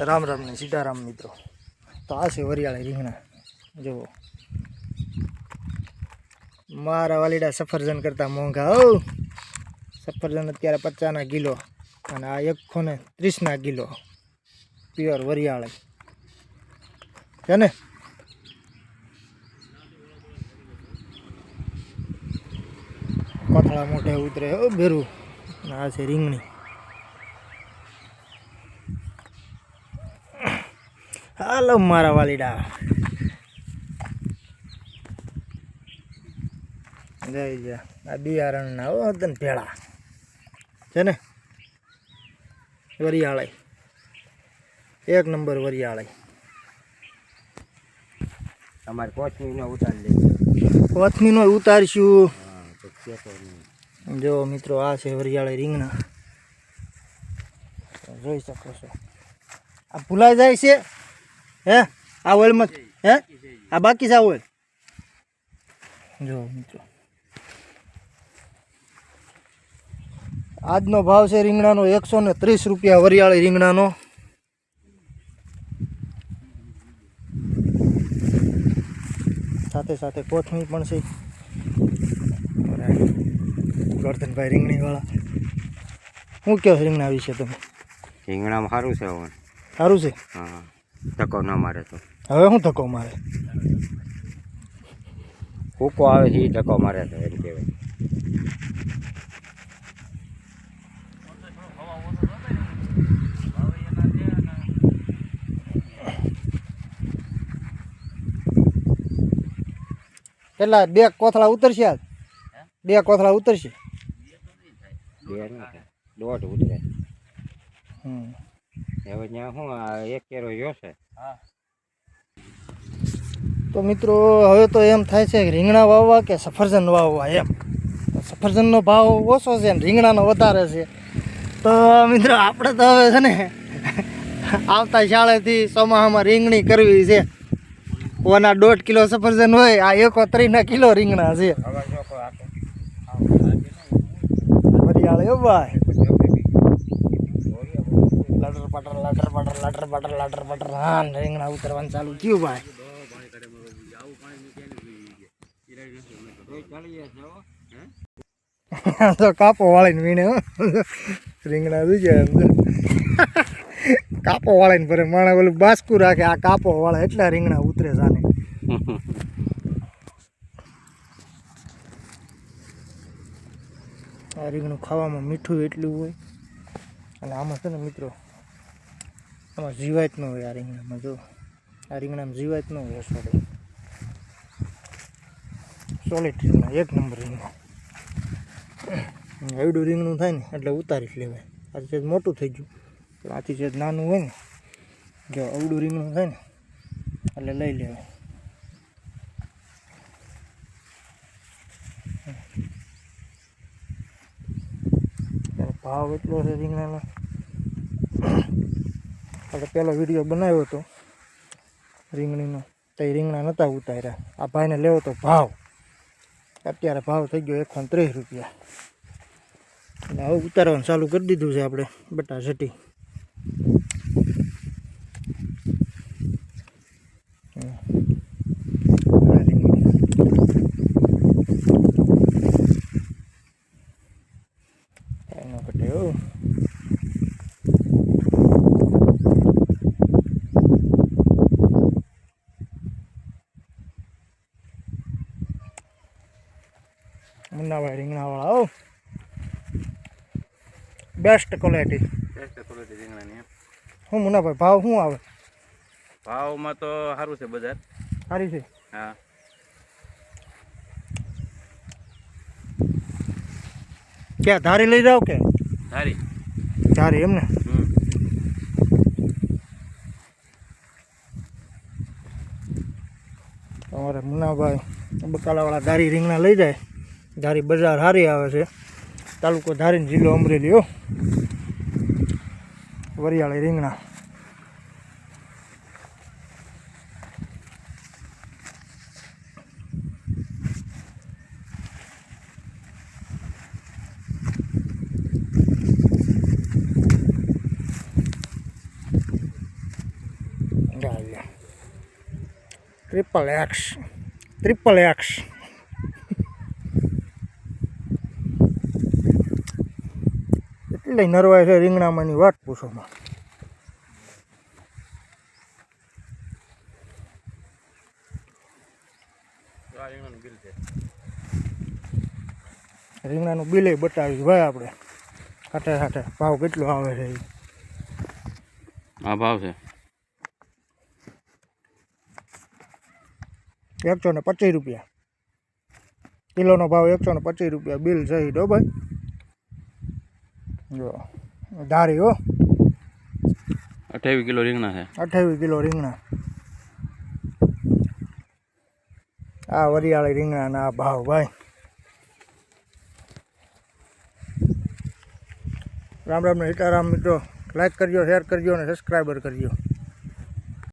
રામ રામ ને સીતારામ મિત્રો. તો આ છે વરિયાળી રીંગણા. જુઓ મારા વાલીડા સફરજન કરતાં મોંઘા હો. સફરજન અત્યારે પચાસના કિલો અને આ એકસો ને ત્રીસના કિલો. પ્યોર વરિયાળી. છે ને? કોથળા મોઢે ઉતરે હો અને આ છે રીંગણી. હાલો મારા વાલીડા. જય જય. આ બિયારણના હો તને ભેળા. છે ને? વરિયાળાઈ એક નંબર વરિયાળી. અમારે કોચમીનો ઉતારી લે કોથમીનો ઉતારશું. જો મિત્રો આ છે વરિયાળી રીંગણા. જોઈ શકો છો. આ ભૂલાઈ જાય છે? હે? આ ઓઇલમાં હે? આ બાકી છે આ ઓઇલ? જો મિત્રો. આજનો ભાવ છે રીંગણાનો એકસો ને ત્રીસ રૂપિયા વરિયાળી રીંગણાનો. સાથે સાથે કોથમી પણ છે. ગોરધનભાઈ રીંગણીવાળા. શું કહો રીંગણા વિશે તમે? રીંગણામાં સારું છે હવે સારું છે? હા. ધક્કો ન મારે તો. હવે શું ધક્કો મારે? ફૂકો આવે છે એ ધક્કો મારે તો એમ કહેવાય. કેટલા બે કોથળા ઉતરશે આજ? બે કોથળા ઉતરશે? બે દોઢ ઉતરે. હમ. હવે ત્યાં શું એક કેરો જોશે તો મિત્રો હવે તો એમ થાય છે કે રીંગણા વાવવા કે સફરજન વાવવા એમ. સફરજનનો ભાવ ઓછો છે ને રીંગણાનો વધારે છે. તો મિત્રો આપણે તો હવે છે ને આવતા શાળેથી ચોમાસામાં રીંગણી કરવી છે. ઓના દોઢ કિલો સફરજન હોય આ એકો ત્રીના કિલો રીંગણા છે. વરિયાળી ભાઈ. લટર પટર લટર પટર લટર પટર લટર પટર હા રીંગણા ઉતરવાનું ચાલુ થયું ભાઈ. તો કાપો વાળીને વીણે રીંગણા દુજે અંદર કાપો વાળીને ભરે. માણે ઓલું બાસકું રાખે, આ કાપો વાળે એટલા રીંગણા ઉતરે સાને આ રીંગણું ખાવામાં મીઠું એટલું હોય. અને આમાં છે ને મિત્રો આમાં જીવાત ન હોય આ રીંગણામાં, જો. આ રીંગણામાં જીવાત ન હોય સોલિડ સોલિડ રીંગણા, એક નંબર રીંગણા. એવડું રીંગણું થાય ને, એટલે ઉતારી જ લેવાય. આ છે મોટું થઈ ગયું આથી છે નાનું હોય ને, જો અવડું રીંગણું થાય ને, એટલે લઈ લેવાય. ભાવ એટલો છે રીંગણાનો? આપણે પહેલો વીડિયો બનાવ્યો હતો. રીંગણીનો. તો એ રીંગણા નહોતા ઉતાર્યા. આ ભાઈને લેવો તો ભાવ. અત્યારે ભાવ થઈ ગયો એકસો ત્રીસ રૂપિયા. એટલે હવે ઉતારવાનું ચાલુ કરી દીધું છે આપણે બટા સટી કાંઈ ન ઘટે હો મુન્નાભાઈ રીંગણાવાળા હો. બેસ્ટ ક્વોલિટી રીંગણાની શું મુનાભાઈ ભાવ શું આવે? ભાવમાં તો સારું છે બજાર. સારી છે? હા. ક્યાં ધારી લઈ જાઓ કે? ધારી. ધારી એમને? તમારે મુનાભાઈ બકાલાવાળા ધારી રીંગણા લઈ જાય. ધારી બજાર સારી આવે છે. તાલુકો ધારીને જિલ્લો અમરેલી, હો. વરિયાળી રીંગણા. ચાલે ટ્રિપલ એક્સ ટ્રિપલ એક્સ એટલે નરવાય છે રીંગણામાંની વાત પૂછોમાં. રીંગણાનું બિલે બતાવ્યું ભાઈ આપણે. સાથે સાથે ભાવ કેટલો આવે છે. આ ભાવ છે. એકસો ને પચીસ રૂપિયા. કિલોનો ભાવ એકસો ને પચીસ રૂપિયા. બિલ છે હો ભાઈ. જો ધારી હો. અઠાવીસ કિલો રીંગણા છે. અઠાવીસ કિલો રીંગણા. આ વરિયાળી રીંગણાના ભાવ ભાઈ. રામ રામ ને સીતારામ મિત્રો. લાઈક કરજો શેર કરજો અને સબસ્ક્રાઈબર કરજો.